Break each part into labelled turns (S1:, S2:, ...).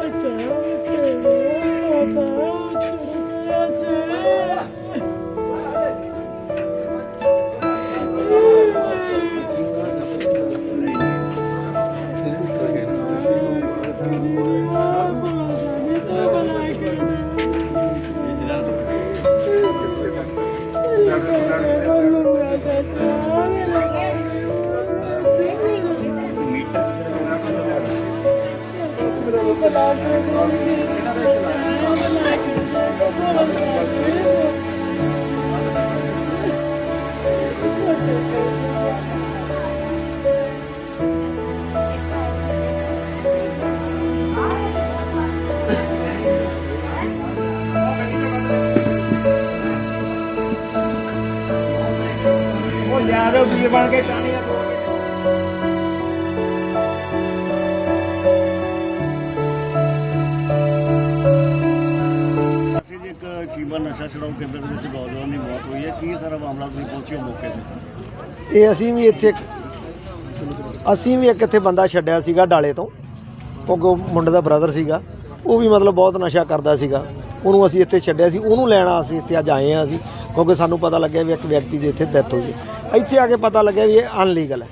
S1: ਉਹ ਲਿਆ ਦਿਓ ਵੀਰ ਬਣ ਕੇ ਟਾਣੀਆਂ
S2: ਇੱਕ ਨਸ਼ਾ ਛਡਾਊ ਕੇਂਦਰ ਦੇ ਵਿੱਚ ਨੌਜਵਾਨ ਦੀ ਮੌਤ ਹੋਈ ਹੈ। ਕੀ ਸਾਰਾ ਮਾਮਲਾ ਤੁਸੀਂ ਪਹੁੰਚੇ ਹੋ ਮੌਕੇ ਤੇ?
S3: ਇਹ ਅਸੀਂ ਵੀ ਇੱਥੇ ਅਸੀਂ ਵੀ ਇੱਕ ਇੱਥੇ ਬੰਦਾ ਛੱਡਿਆ ਸੀਗਾ ਡਾਲੇ ਤੋਂ। ਕਿਉਂਕਿ ਉਹ ਮੁੰਡੇ ਦਾ ਬ੍ਰਦਰ ਸੀਗਾ। ਉਹ ਵੀ ਮਤਲਬ ਬਹੁਤ ਨਸ਼ਾ ਕਰਦਾ ਸੀਗਾ। ਉਹਨੂੰ ਅਸੀਂ ਇੱਥੇ ਛੱਡਿਆ ਸੀ। ਉਹਨੂੰ ਲੈਣਾ ਅਸੀਂ ਇੱਥੇ ਅੱਜ ਆਏ ਹਾਂ ਅਸੀਂ। ਕਿਉਂਕਿ ਸਾਨੂੰ ਪਤਾ ਲੱਗਿਆ ਵੀ ਇੱਕ ਵਿਅਕਤੀ ਦੀ ਇੱਥੇ ਡੈਥ ਹੋਈ ਹੈ। ਇੱਥੇ ਆ ਕੇ ਪਤਾ ਲੱਗਿਆ ਵੀ ਇਹ ਅਨਲੀਗਲ ਹੈ।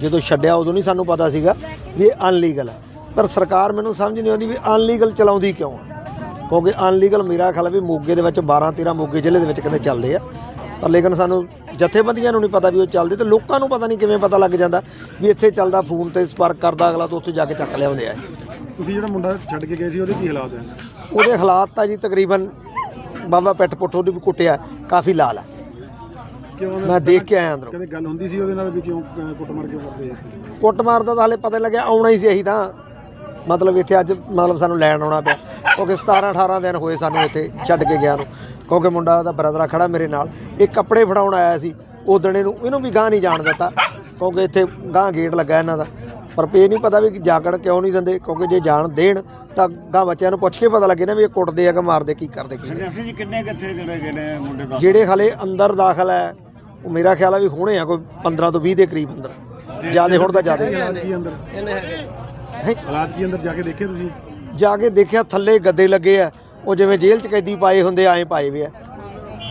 S3: ਜਦੋਂ ਛੱਡਿਆ ਉਦੋਂ ਨਹੀਂ ਸਾਨੂੰ ਪਤਾ ਸੀਗਾ ਵੀ ਇਹ ਅਨਲੀਗਲ ਹੈ। ਪਰ ਸਰਕਾਰ ਮੈਨੂੰ ਸਮਝ ਨਹੀਂ ਆਉਂਦੀ ਵੀ ਅਨਲੀਗਲ ਚਲਾਉਂਦੀ ਕਿਉਂ ਆ? ਕਿਉਂਕਿ ਅਨਲੀਗਲ ਮੇਰਾ ਖਿਆਲ ਵੀ ਮੋਗੇ ਦੇ ਵਿੱਚ 12 13 ਮੋਗੇ ਜ਼ਿਲ੍ਹੇ ਦੇ ਵਿੱਚ ਕਹਿੰਦੇ ਚੱਲਦੇ ਆ। ਪਰ ਲੇਕਿਨ ਸਾਨੂੰ ਜਥੇਬੰਦੀਆਂ ਨੂੰ ਨਹੀਂ ਪਤਾ ਵੀ ਉਹ ਚੱਲਦੇ ਤੇ ਲੋਕਾਂ ਨੂੰ ਪਤਾ ਨਹੀਂ ਕਿਵੇਂ ਪਤਾ ਲੱਗ ਜਾਂਦਾ ਵੀ ਇੱਥੇ ਚੱਲਦਾ ਫੋਨ ਤੇ ਸੰਪਰਕ ਕਰਦਾ ਅਗਲਾ ਤਾਂ ਉੱਥੇ ਜਾ ਕੇ ਚੱਕ ਲਿਆਉਂਦੇ ਆ।
S4: ਤੁਸੀਂ ਜਿਹੜਾ ਮੁੰਡਾ ਛੱਡ ਕੇ ਗਏ ਸੀ ਉਹਦੇ ਕੀ ਹਾਲਾਤ ਹੈ
S3: ਉਹਦੇ ਹਾਲਾਤ ਤਾਂ ਜੀ ਤਕਰੀਬਨ ਬਾਬਾ ਪਿੱਠ ਪੁੱਠ ਉਹਦੀ ਵੀ ਕੁੱਟਿਆ ਕਾਫੀ ਲਾਲ ਹੈ ਮੈਂ ਦੇਖ ਕੇ ਆਇਆ ਅੰਦਰੋਂ।
S4: ਕਦੇ ਗੱਲ ਹੁੰਦੀ ਸੀ ਉਹਦੇ ਨਾਲ ਵੀ ਕਿਉਂ ਕੁੱਟਮਾਰ ਕਿਉਂ ਕਰਦੇ ਆ?
S3: ਕੁੱਟਮਾਰ ਦਾ ਤਾਂ ਹਾਲੇ ਪਤਾ ਲੱਗਿਆ ਆਉਣਾ ਹੀ ਸੀ ਅਸੀਂ ਤਾਂ। ਮਤਲਬ ਇੱਥੇ ਅੱਜ ਮਤਲਬ ਸਾਨੂੰ ਲੈਣ ਆਉਣਾ ਪਿਆ। ਕਿਉਂਕਿ 17 18 ਦਿਨ ਹੋਏ ਸਾਨੂੰ ਇੱਥੇ ਛੱਡ ਕੇ ਗਿਆ ਨੂੰ। ਕਿਉਂਕਿ ਮੁੰਡਾ ਉਹਦਾ ਬ੍ਰਦਰ ਖੜਾ ਮੇਰੇ ਨਾਲ। ਇਹ ਕੱਪੜੇ ਫੜਾਉਣ ਆਇਆ ਸੀ। ਉਦਣ ਇਹਨੂੰ ਇਹਨੂੰ ਵੀ ਗਾਂ ਨਹੀਂ ਜਾਣ ਦਿੱਤਾ। ਕਿਉਂਕਿ ਇੱਥੇ ਗਾਂ ਗੇਟ ਲੱਗਾ ਇਹਨਾਂ ਦਾ। ਪਰ ਇਹ ਨਹੀਂ ਪਤਾ ਵੀ ਜਾਗੜ ਕਿਉਂ ਨਹੀਂ ਦਿੰਦੇ। ਕਿਉਂਕਿ ਜੇ ਜਾਣ ਦੇਣ ਤਾਂ ਗਾਂ ਬੱਚਿਆਂ ਨੂੰ ਪੁੱਛ ਕੇ ਪਤਾ ਲੱਗੇ ਨਾ ਵੀ ਇਹ ਕੁੱਟਦੇ ਆ ਕਿ ਮਾਰਦੇ ਕੀ ਕਰਦੇ ਕੀ ਨਹੀਂ।
S2: ਸੰਨਿਆਸੀ ਜੀ ਕਿੰਨੇ ਕਿੱਥੇ ਜਿਹੜੇ ਗਏ ਨੇ ਮੁੰਡੇ ਦਾ?
S3: ਜਿਹੜੇ ਹਲੇ ਅੰਦਰ ਦਾਖਲ ਹੈ ਉਹ ਮੇਰਾ ਖਿਆਲ ਆ ਵੀ ਹੋਣੇ ਆ ਕੋਈ 15 ਤੋਂ 20 ਦੇ ਕਰੀਬ ਅੰਦਰ। ਜਿਆਦੇ ਹੁਣ ਤਾਂ ਜਿਆਦੇ ਹੈਂ?
S4: ਹਾਲਾਤ ਕੀ ਅੰਦਰ ਜਾ ਕੇ ਦੇਖੇ ਤੁਸੀਂ?
S3: ਜਾ ਕੇ ਦੇਖਿਆ ਥੱਲੇ ਗੱਦੇ ਲੱਗੇ ਆ। ਉਹ ਜਿਵੇਂ ਜੇਲ੍ਹ ਚ ਕੈਦੀ ਪਾਏ ਹੁੰਦੇ ਐਂ ਪਾਏ ਵੇ ਆ।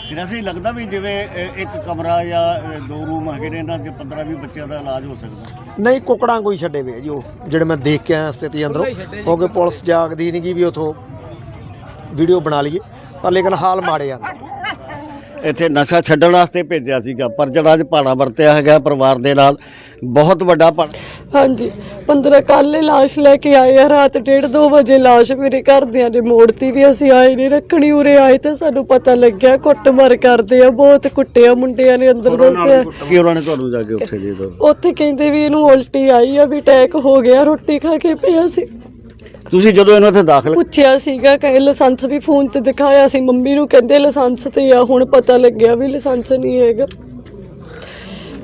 S2: ਸੰਨਿਆਸੀ ਲੱਗਦਾ ਵੀ ਜਿਵੇਂ ਅ, ਇੱਕ ਕਮਰਾ ਜਾਂ ਅ, ਦੋ ਰੂਮ ਹੈਗੇ ਨੇ ਇਹਨਾਂ 'ਚ 15 20 ਬੱਚਿਆਂ ਦਾ ਇਲਾਜ ਹੋ ਸਕਦਾ।
S3: ਨਹੀਂ ਕੁਕੜਾਂ ਕੋਈ ਛੱਡੇ ਵੇ ਆ ਜੀ ਉਹ ਜਿਹੜੇ ਮੈਂ ਦੇਖ ਕੇ ਆਇਆ ਸਥਿਤੀ ਅੰਦਰੋਂ। ਕਿਉਂਕਿ ਪੁਲਿਸ ਜਾਗਦੀ ਨਹੀਂ ਗੀ ਵੀ ਉਥੋਂ ਵੀਡੀਓ ਬਣਾ ਲਈਏ ਪਰ ਲੇਕਿਨ ਹਾਲ ਮਾੜੇ ਆ
S2: ਇੱਥੇ ਨਸ਼ਾ ਛੱਡਣ ਵਾਸਤੇ ਭੇਜਿਆ ਸੀਗਾ ਪਰ ਜਿਹੜਾ ਅੱਜ ਭਾਣਾ ਵਰਤਿਆ ਹੈਗਾ ਪਰਿਵਾਰ ਦੇ ਨਾਲ ਬਹੁਤ ਵੱਡਾ ਭਾਣਾ
S5: ਹਾਂਜੀ 15 ਕੱਲ੍ਹ ਲਾਸ਼ ਲੈ ਕੇ ਆਏ ਆ ਰਾਤ 1:30 2 ਵਜੇ ਲਾਸ਼ ਮੇਰੇ ਘਰਦਿਆਂ ਨੇ ਮੋੜਤੀ ਵੀ ਅਸੀਂ ਆਏ ਨਹੀਂ ਰੱਖਣੀ ਉਰੇ ਆਏ ਤੇ ਸਾਨੂੰ ਪਤਾ ਲੱਗਿਆ ਕੁੱਟਮਾਰ ਕਰਦੇ ਆ ਬਹੁਤ ਕੁੱਟਿਆ ਮੁੰਡਿਆਂ ਨੇ ਅੰਦਰ ਦੱਸਿਆ।
S2: ਕੀ ਉਹਨਾਂ ਨੇ ਤੁਹਾਨੂੰ ਜਾ ਕੇ ਉੱਥੇ ਦੇ ਦੋ
S5: ਉੱਥੇ ਕਹਿੰਦੇ ਵੀ ਇਹਨੂੰ ਉਲਟੀ ਆਈ ਆ ਵੀ ਅਟੈਕ ਹੋ ਗਿਆ ਰੋਟੀ ਖਾ ਕੇ ਪਿਆ ਸੀ।
S2: ਤੁਸੀਂ ਜਦੋਂ ਇਹਨੂੰ ਇੱਥੇ ਦਾਖਲ
S5: ਪੁੱਛਿਆ ਸੀਗਾ ਕਿ ਲਾਇਸੈਂਸ ਵੀ ਫੋਨ ਤੇ ਦਿਖਾਇਆ ਸੀ। ਮੰਮੀ ਨੂੰ ਕਹਿੰਦੇ ਲਾਇਸੈਂਸ ਤੇ ਆ, ਹੁਣ ਪਤਾ ਲੱਗਿਆ ਵੀ ਲਾਇਸੈਂਸ ਨਹੀਂ ਹੈਗਾ।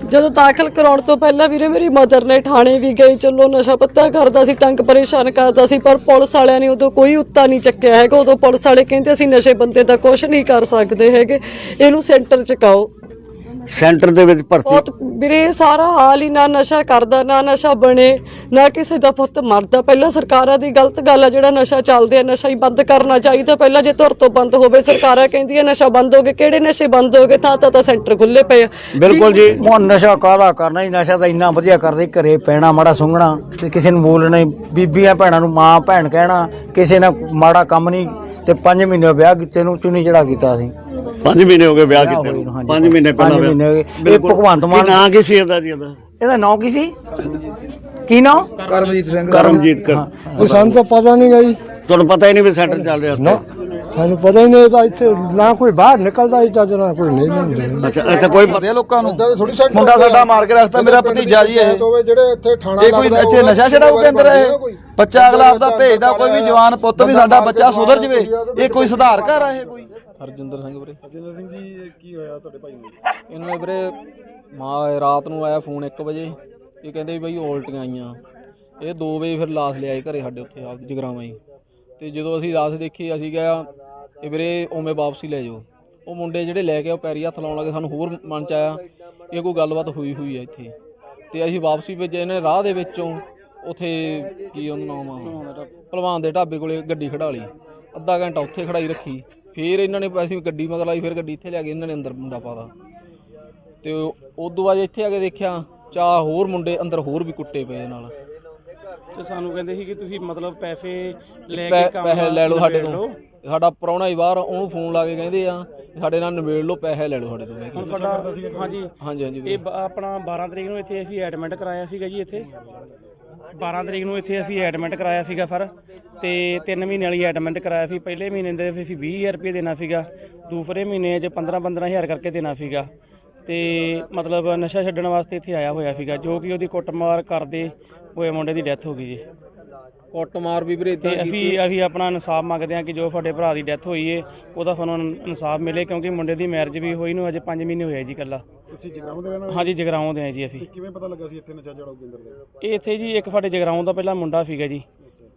S5: ਜਦੋਂ ਦਾਖਲ ਕਰਾਉਣ ਤੋਂ ਪਹਿਲਾਂ ਵੀਰੇ ਮੇਰੀ ਮਦਰ ਨੇ ਥਾਣੇ ਵੀ ਗਏ, ਚਲੋ ਨਸ਼ਾ ਪੱਤਾ ਕਰਦਾ ਸੀ, ਤੰਗ ਪਰੇਸ਼ਾਨ ਕਰਦਾ ਸੀ, ਪਰ ਪੁਲਿਸ ਵਾਲਿਆਂ ਨੇ ਉਦੋਂ ਕੋਈ ਉੱਤਾ ਨਹੀਂ ਚੱਕਿਆ ਹੈਗਾ। ਉਦੋਂ ਪੁਲਿਸ ਵਾਲੇ ਕਹਿੰਦੇ ਅਸੀਂ ਨਸ਼ੇ ਬੰਦੇ ਦਾ ਕੁਝ ਨਹੀਂ ਕਰ ਸਕਦੇ ਹੈਗੇ। ਇਹਨੂੰ ਸੈਂਟਰ ਚ ਕਾਓ।
S2: ਸੈਂਟਰ ਦੇ ਵਿੱਚ ਭਰਤੀ
S5: ਬਹੁਤ ਵੀਰੇ ਸਾਰਾ ਹਾਲ ਹੀ ਨਾ ਨਸ਼ਾ ਕਰਦਾ ਨਾ ਨਸ਼ਾ ਬਣੇ ਨਾ ਕਿਸੇ ਦਾ ਪੁੱਤ ਮਰਦਾ। ਪਹਿਲਾਂ ਸਰਕਾਰਾਂ ਦੀ ਗਲਤ ਗੱਲ ਆ ਜਿਹੜਾ ਨਸ਼ਾ ਚੱਲਦੇ ਆ ਨਸ਼ਾ ਹੀ ਬੰਦ ਕਰਨਾ ਚਾਹੀਦਾ। ਪਹਿਲਾਂ ਜੇ ਧੁਰ ਤੋਂ ਬੰਦ ਹੋਵੇ ਸਰਕਾਰਾਂ ਕਹਿੰਦੀਆਂ ਨਸ਼ਾ ਬੰਦ ਹੋ ਗਏ। ਕਿਹੜੇ ਨਸ਼ੇ ਬੰਦ ਹੋ ਗਏ? ਤਾਂ ਤਾਂ ਤਾਂ ਸੈਂਟਰ ਖੁੱਲੇ ਪਏ ਆ।
S2: ਬਿਲਕੁਲ ਜੀ।
S6: ਹੁਣ ਨਸ਼ਾ ਕਾਹਦਾ ਕਰਨਾ ਹੀ ਨਸ਼ਾ ਤਾਂ ਇੰਨਾ ਵਧੀਆ ਕਰਦੇ ਘਰੇ ਪੈਣਾ ਮਾੜਾ ਸੁੰਘਣਾ ਤੇ ਕਿਸੇ ਨੂੰ ਬੋਲਣਾ ਹੀ, ਬੀਬੀਆਂ ਭੈਣਾਂ ਨੂੰ ਮਾਂ ਭੈਣ ਕਹਿਣਾ ਕਿਸੇ ਨਾਲ ਮਾੜਾ ਕੰਮ ਨਹੀਂ। ਤੇ 5 ਮਹੀਨੇ ਵਿਆਹ ਕੀਤੇ ਨੂੰ ਚੁੰਨੀ ਚੜਾ ਕੀਤਾ ਸੀ
S2: 5 ਮਹੀਨੇ ਹੋ ਗਏ ਵਿਆਹ
S6: ਵਿਆਹ
S2: ਕੀਤੇ
S6: ਹੋਏ ਨੂੰ, ਹਾਂਜੀ।
S2: 5 ਮਹੀਨੇ ਪਹਿਲਾਂ
S6: ਪੰਜ ਮਹੀਨੇ ਹੋ ਗਏ।
S2: ਵਿਆਹ।
S6: ਇਹ ਭਗਵੰਤ ਮਾਨ-
S2: ਕੀ ਨਾਂ ਕੀ ਸੀ ਇਹਦਾ ਜੀ ਇਹਦਾ?
S6: ਇਹਦਾ ਨਾਂ ਕੀ ਸੀ? ਕੀ ਨਾਂ?
S4: ਕਰਮਜੀਤ ਸਿੰਘ।
S2: ਕਰਮਜੀਤ ਕਰ।
S7: ਉਹ ਸਾਨੂੰ ਤਾਂ ਪਤਾ ਨਹੀਂ ਗਈ
S2: ਤੁਹਾਨੂੰ ਪਤਾ ਹੀ ਨਹੀਂ ਵੀ ਸੈਂਟਰ ਚੱਲ ਰਿਹਾ ਉੱਥੇ।
S7: ਸਾਨੂੰ ਪਤਾ ਹੀ ਨਹੀਂ ਤਾਂ ਇੱਥੇ ਨਾ ਕੋਈ ਬਾਹਰ ਨਿਕਲਦਾ ਹੀ ਚੱਜ ਨਾਲ ਕੋਈ ਨਹੀਂ ਹੁੰਦਾ
S2: ਅੱਛਾ ਇੱਥੇ ਕੋਈ
S8: ਦੇ ਲੋਕਾਂ ਨੂੰ। ਮੁੰਡਾ ਸਾਡਾ ਮਾਰ ਕੇ ਰੱਖਤਾ ਮੇਰਾ ਭਤੀਜਾ ਜੀ ਇਹ।
S7: ਜਿਹੜੇ ਇੱਥੇ ਥਾਣਾ
S8: ਇਹ ਕੋਈ ਇੱਥੇ ਨਸ਼ਾ ਛਡਾਊ ਕੇਂਦਰ ਹੈ? ਇਹ? ਬੱਚਾ ਅਗਲਾ ਆਪਦਾ ਭੇਜਦਾ ਕੋਈ ਵੀ ਜਵਾਨ ਪੁੱਤ ਵੀ ਸਾਡਾ ਬੱਚਾ ਸੁਧਰ ਜਵੇ। ਇਹ ਕੋਈ ਸੁਧਾਰ ਘਰ ਆ ਇਹ ਕੋਈ?
S9: ਹਰਜਿੰਦਰ ਸਿੰਘ ਵੀਰੇ।
S4: ਅਜਿੰਦਰ ਸਿੰਘ ਜੀ ਕੀ ਹੋਇਆ ਤੁਹਾਡੇ ਭਾਈ ਨੂੰ?
S9: ਇਹਨਾਂ ਨੇ ਵੀਰੇ ਮਾਂ ਰਾਤ ਨੂੰ ਆਇਆ ਫੋਨ 1 ਵਜੇ। ਇਹ ਕਹਿੰਦੇ ਵੀ ਬਈ ਉਲਟੀਆਂ ਆਈਆਂ। ਇਹ 2 ਵਜੇ ਫਿਰ ਲਾਸ਼ ਲਿਆਏ ਘਰੇ ਸਾਡੇ ਉੱਥੇ ਆ ਜਗਰਾਵਾਂ ਹੀ। ਤੇ ਜਦੋਂ ਅਸੀਂ ਲਾਸ਼ ਦੇਖੀ ਅਸੀਂ ਕਿਹਾ ਇਹ ਵੀਰੇ ਉਵੇਂ ਵਾਪਸੀ ਲੈ ਜਾਓ। ਉਹ ਮੁੰਡੇ ਜਿਹੜੇ ਲੈ ਕੇ ਉਹ ਪੈਰੀ ਹੱਥ ਲਾਉਣ ਲੱਗੇ, ਸਾਨੂੰ ਹੋਰ ਮਨ ਚ ਆਇਆ ਇਹ ਕੋਈ ਗੱਲਬਾਤ ਹੋਈ ਹੋਈ ਹੈ ਇੱਥੇ। ਤੇ ਅਸੀਂ ਵਾਪਸੀ ਭੇਜੇ ਇਹਨੇ ਰਾਹ ਦੇ ਵਿੱਚੋਂ ਉਥੇ ਕੀ ਉਹਨਾਂ ਨਾਮ ਆ? ਭਲਵਾਨ ਦੇ ਢਾਬੇ ਕੋਲੇ ਗੱਡੀ ਖੜਾ ਲਈ। ਅੱਧਾ ਘੰਟਾ ਉੱਥੇ ਖੜਾਈ ਰੱਖੀ। ਫਿਰ ਇਹਨਾਂ ਨੇ ਅਸੀਂ ਗੱਡੀ ਮਗਰ ਲਾਈ, ਫਿਰ ਗੱਡੀ ਇੱਥੇ ਲਿਆ ਕੇ ਇਹਨਾਂ ਨੇ ਅੰਦਰ ਮੁੰਡਾ ਪਾਤਾ। ਤੇ ਉਦੋਂ ਬਾਅਦ ਇੱਥੇ ਆ ਕੇ ਦੇਖਿਆ ਚਾਰ ਹੋਰ ਮੁੰਡੇ ਅੰਦਰ ਹੋਰ ਵੀ ਕੁੱਟੇ ਪਏ ਨਾਲ।
S1: ਤੇ ਸਾਨੂੰ ਕਹਿੰਦੇ ਸੀ ਕਿ ਤੁਸੀਂ ਮਤਲਬ ਪੈਸੇ ਲੈ ਕੇ ਕੰਮ
S9: ਪੈਸੇ ਲੈ ਲਓ ਸਾਡੇ ਤੋਂ। ਸਾਡਾ ਪ੍ਰਾਹੁਣਾ ਹੀ ਬਾਹਰ ਉਹਨੂੰ ਫੋਨ ਲਾ ਕੇ ਕਹਿੰਦੇ ਆ ਸਾਡੇ ਨਾਲ ਨਿਬੇੜ ਲਓ ਪੈਸੇ ਲੈ ਲਓ ਸਾਡੇ ਤੋਂ
S1: ਤੁਹਾਡਾ ਹਾਂਜੀ।
S9: ਹਾਂਜੀ ਹਾਂਜੀ
S1: ਇਹ ਬ- ਆਪਣਾ 12 ਤਰੀਕ ਨੂੰ ਇੱਥੇ ਅਸੀਂ ਐਡਮਿਟ ਕਰਾਇਆ ਸੀਗਾ ਜੀ ਇੱਥੇ। 12 ਤਰੀਕ ਨੂੰ ਇੱਥੇ ਅਸੀਂ ਐਡਮਿਟ ਕਰਾਇਆ ਸੀਗਾ ਸਰ ਤੇ 3 ਮਹੀਨੇ ਵਾਲੀ ਐਡਮਿਟ ਕਰਾਇਆ ਸੀ। ਪਹਿਲੇ ਮਹੀਨੇ ਦੇ ਅਸੀਂ 20000 ਰੁਪਏ ਦੇਣਾ ਸੀਗਾ ਦੂਸਰੇ ਮਹੀਨੇ 'ਚ 15 15000 ਕਰਕੇ ਦੇਣਾ ਸੀਗਾ। ਤੇ ਮਤਲਬ ਨਸ਼ਾ ਛੱਡਣ ਵਾਸਤੇ ਇੱਥੇ ਆਇਆ ਹੋਇਆ ਸੀਗਾ ਜੋ ਕਿ ਉਹਦੀ ਕੁੱਟਮਾਰ ਕਰਦੇ ਹੋਏ ਮੁੰਡੇ ਦੀ ਡੈਥ ਹੋ ਗਈ ਜੀ।
S9: ਕੁੱਟਮਾਰ ਵੀ ਵੀਰੇ
S1: ਤੇ ਅਸੀਂ ਅਸੀਂ ਆਪਣਾ ਇਨਸਾਫ ਮੰਗਦੇ ਹਾਂ ਕਿ ਜੋ ਸਾਡੇ ਭਰਾ ਦੀ ਡੈਥ ਹੋਈ ਏ ਉਹਦਾ ਸਾਨੂੰ ਇਨਸਾਫ ਮਿਲੇ ਕਿਉਂਕਿ ਮੁੰਡੇ ਦੀ ਮੈਰਿਜ ਵੀ ਹੋਈ ਨੂੰ ਅਜੇ 5 ਮਹੀਨੇ ਹੋਏ ਜੀ ਕੱਲਾ
S4: ਤੁਸੀਂ ਜਗਰਾਉਂ ਦੇ ਰਹਿਣ ਵਾਲੇ
S1: ਹਾਂਜੀ ਜਗਰਾਉਂ ਦੇ ਆ ਜੀ ਅਸੀਂ।
S4: ਕਿਵੇਂ ਪਤਾ ਲੱਗਾ ਸੀ ਇੱਥੇ ਨਸ਼ਾ ਛਡਾਊ ਕੇਂਦਰ ਦੇ?
S1: ਇਹ ਇੱਥੇ ਜੀ ਇੱਕ ਸਾਡੇ ਜਗਰਾਉਂ ਦਾ ਪਹਿਲਾਂ ਮੁੰਡਾ ਸੀਗਾ ਜੀ।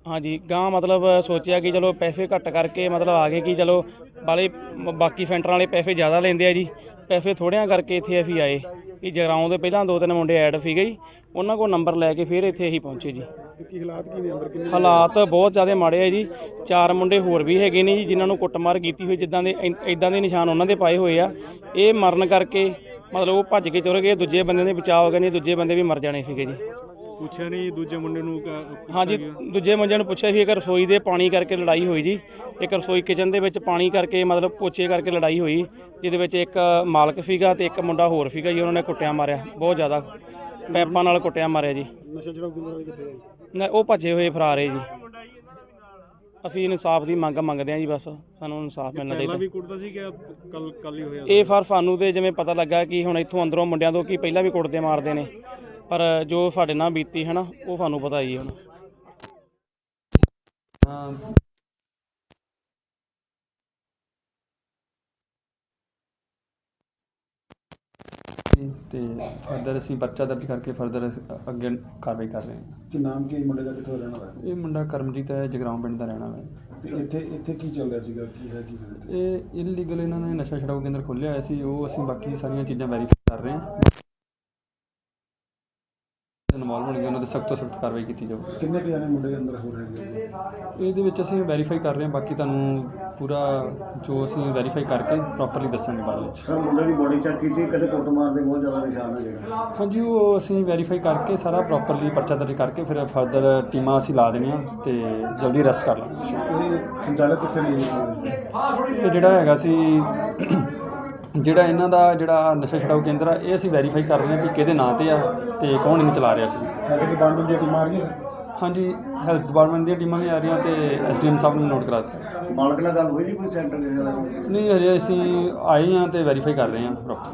S1: ਹਾਂਜੀ ਗਾਂ ਮਤਲਬ ਸੋਚਿਆ ਕਿ ਚਲੋ ਪੈਸੇ ਘੱਟ ਕਰਕੇ ਮਤਲਬ ਆ ਗਏ ਕਿ ਚਲੋ ਵਾਲੇ ਬਾਕੀ ਸੈਂਟਰਾਂ ਵਾਲੇ ਪੈਸੇ ਜ਼ਿਆਦਾ ਲੈਂਦੇ ਆ ਜੀ। ਪੈਸੇ ਥੋੜਿਆਂ ਕਰਕੇ ਇੱਥੇ ਅਸੀਂ ਆਏ। ਕਿ ਜਗਰਾਉਂ ਦੇ ਪਹਿਲਾਂ ਦੋ ਤਿੰਨ ਮੁੰਡੇ ਐਡ ਸੀਗੇ ਜੀ ਉਹਨਾਂ ਕੋਲ ਨੰਬਰ ਲੈ ਕੇ ਫਿਰ ਇੱਥੇ ਅਸੀਂ ਪਹੁੰਚੇ ਜੀ।
S4: ਕੀ ਹਾਲਾਤ ਕੀ ਨੇ ਅੰਦਰ ਕਿੰਨੇ
S1: ਹਾਲਾਤ ਬਹੁਤ ਜ਼ਿਆਦਾ ਮਾੜੇ ਆ ਜੀ। ਚਾਰ ਮੁੰਡੇ ਹੋਰ ਵੀ ਹੈਗੇ ਨੇ ਜੀ ਜਿਨ੍ਹਾਂ ਨੂੰ ਕੁੱਟਮਾਰ ਕੀਤੀ ਹੋਈ ਜਿੱਦਾਂ ਦੇ ਇਦਾਂ ਦੇ ਨਿਸ਼ਾਨ ਉਹਨਾਂ ਦੇ ਪਾਏ ਹੋਏ ਆ। ਇਹ ਮਰਨ ਕਰਕੇ ਮਤਲਬ ਉਹ ਭੱਜ ਕੇ ਤੁਰ ਗਏ ਦੂਜੇ ਬੰਦੇ ਦੇ ਬਚਾਅ ਹੋ ਨਹੀਂ ਦੂਜੇ ਬੰਦੇ ਵੀ ਮਰ ਜਾਣੇ ਸੀਗੇ ਜੀ।
S4: ਪੁੱਛਿਆ ਨਹੀਂ ਦੂਜੇ ਮੁੰਡੇ ਨੂੰ
S1: ਹਾਂਜੀ ਦੂਜੇ ਮੁੰਡਿਆਂ ਨੂੰ ਪੁੱਛਿਆ ਸੀ ਇੱਕ ਰਸੋਈ ਦੇ ਪਾਣੀ ਕਰਕੇ ਲੜਾਈ ਹੋਈ ਜੀ। ਇੱਕ ਰਸੋਈ ਕਿਚਨ ਦੇ ਵਿੱਚ ਪਾਣੀ ਕਰਕੇ ਮਤਲਬ ਪੋਚੇ ਕਰਕੇ ਲੜਾਈ ਹੋਈ ਜਿਹਦੇ ਵਿੱਚ ਇੱਕ ਮਾਲਕ ਸੀਗਾ ਤੇ ਇੱਕ ਮੁੰਡਾ ਹੋਰ ਸੀਗਾ ਜੀ ਉਹਨਾਂ ਨੇ ਕੁੱਟਿਆ ਮਾਰਿਆ ਬਹੁਤ ਜ਼ਿਆਦਾ ਪੈਪਾਂ ਨਾਲ ਕੁੱਟਿਆ ਮਾਰਿਆ ਜੀ।
S4: ਨਸ਼ਾ ਛਡਾਊ ਕੇਂਦਰ ਵਾਲੇ ਕਿੱਥੇ ਹੈ
S1: ਨਾ ਉਹ ਭੱਜੇ ਹੋਏ ਫਰਾਰ ਹੈ ਜੀ। ਅਸੀਂ ਇਨਸਾਫ ਦੀ ਮੰਗ ਮੰਗਦੇ ਹਾਂ ਜੀ ਬਸ ਸਾਨੂੰ ਇਨਸਾਫ ਮਿਲਣਾ
S4: ਪਹਿਲਾਂ
S1: ਚਾਹੀਦਾ।
S4: ਵੀ ਕੁੱਟਦਾ ਸੀ ਕਿ ਕੱਲ ਕੱਲ ਹੀ ਹੋਇਆ?
S1: ਇਹ ਫਰ ਸਾਨੂੰ ਤੇ ਜਿਵੇਂ ਪਤਾ ਲੱਗਾ ਕਿ ਹੁਣ ਇੱਥੋਂ ਅੰਦਰੋਂ ਮੁੰਡਿਆਂ ਤੋਂ ਕੀ ਪਹਿਲਾਂ ਵੀ ਕੁੱਟਦੇ ਮਾਰਦੇ ਨੇ। ਪਰ ਜੋ ਸਾਡੇ ਨਾਲ ਬੀਤੀ ਹੈ ਨਾ ਉਹ ਸਾਨੂੰ ਪਤਾ ਹੀ ਹੈ ਹੁਣ।
S10: ਤੇ ਫਰਦਰ ਅਸੀਂ ਪਰਚਾ ਦਰਜ ਕਰਕੇ ਫਰਦਰ ਅੱਗੇ ਕਾਰਵਾਈ ਕਰ ਰਹੇ ਹਾਂ।
S4: ਕਿ ਨਾਮ ਕੀ ਮੁੰਡੇ ਦਾ ਕਿੱਥੋਂ ਰਹਿਣ ਵਾਲਾ ਹੈ?
S10: ਇਹ ਮੁੰਡਾ ਕਰਮਜੀਤ ਹੈ ਜਗਰਾਉਂ ਪਿੰਡ ਦਾ ਰਹਿਣ ਵਾਲਾ ਹੈ।
S4: ਤੇ ਇੱਥੇ ਇੱਥੇ ਕੀ ਚੱਲ ਰਿਹਾ ਸੀਗਾ? ਕੀ ਹੈ ਕੀ
S10: ਇਹ ਇਲੀਗਲ ਇਹਨਾਂ ਨੇ ਨਸ਼ਾ ਛਡਾਊ ਕੇਂਦਰ ਖੋਲ੍ਹਿਆ ਹੋਇਆ ਸੀ ਉਹ ਅਸੀਂ ਬਾਕੀ ਸਾਰੀਆਂ ਚੀਜ਼ਾਂ ਵੈਰੀਫਾਈ ਕਰ ਰਹੇ ਹਾਂ। ਇਨਵੋਲਵ ਹੋਣਗੇ ਉਹਨਾਂ ਦੇ ਸਖਤ ਤੋਂ ਸਖਤ ਕਾਰਵਾਈ ਕੀਤੀ ਜਾਊਗੀ
S4: ਕਿੰਨੇ ਕੁ ਜਾਣੇ ਮੁੰਡੇ ਅੰਦਰ ਹੋ ਰਹੇ ਨੇ
S10: ਇਹਦੇ ਵਿੱਚ ਅਸੀਂ ਵੈਰੀਫਾਈ ਕਰ ਰਹੇ ਹਾਂ ਬਾਕੀ ਤੁਹਾਨੂੰ ਪੂਰਾ ਜੋ ਅਸੀਂ ਵੈਰੀਫਾਈ ਕਰਕੇ ਪ੍ਰੋਪਰਲੀ ਦੱਸਾਂਗੇ ਬਾਅਦ ਵਿੱਚ।
S2: ਸਰ ਮੁੰਡੇ ਦੀ ਬੋਡੀ ਚੈੱਕ ਕੀਤੀ ਕਦੇ ਕੁੱਟਮਾਰ ਦੇ ਬਹੁਤ ਜ਼ਿਆਦਾ ਨਿਸ਼ਾਨ ਜਿਹੜਾ
S10: ਹਾਂਜੀ ਉਹ ਅਸੀਂ ਵੈਰੀਫਾਈ ਕਰਕੇ ਸਾਰਾ ਪ੍ਰੋਪਰਲੀ ਪਰਚਾ ਦਰਜ ਕਰਕੇ ਫਿਰ ਫਰਦਰ ਟੀਮਾਂ ਅਸੀਂ ਲਾ ਦੇਣੀਆਂ ਤੇ ਜਲਦੀ ਅਰੈਸਟ ਕਰ ਲਾਂਗੇ।
S4: ਇਹ ਸੰਚਾਲਕ ਕਿੱਥੇ ਨੇ?
S10: ਇਹ ਜਿਹੜਾ ਹੈਗਾ ਸੀ ਜਿਹੜਾ ਇਹਨਾਂ ਦਾ ਜਿਹੜਾ ਨਸ਼ਾ ਛਡਾਊ ਕੇਂਦਰ ਆ ਇਹ ਅਸੀਂ ਵੈਰੀਫਾਈ ਕਰ ਰਹੇ ਹਾਂ ਵੀ ਕਿਹਦੇ ਨਾਂ ਤੇ ਆ ਤੇ ਕੌਣ ਇਹਨੂੰ ਚਲਾ ਰਿਹਾ ਸੀ।
S4: ਹੈਗੇ ਕਿ ਬੰਦ ਦੀ ਟੀਮ ਆ ਰਹੀ ਹੈ
S10: ਹਾਂਜੀ ਹੈਲਥ ਡਿਪਾਰਟਮੈਂਟ ਦੀਆਂ ਟੀਮਾਂ ਵੀ ਆ ਰਹੀਆਂ ਤੇ ਐਸਡੀਐਮ ਸਾਹਿਬ ਨੇ ਨੋਟ ਕਰਾ ਦਿੱਤਾ।
S2: ਮਾਲਕ ਨਾਲ ਗੱਲ ਹੋਈ ਜੀ ਕੋਈ ਸੈਂਟਰ ਦੇ ਨਾਲ?
S10: ਨਹੀਂ ਹਜੇ ਅਸੀਂ ਆਏ ਹਾਂ ਤੇ ਵੈਰੀਫਾਈ ਕਰ ਰਹੇ ਹਾਂ ਪ੍ਰੋਪਰ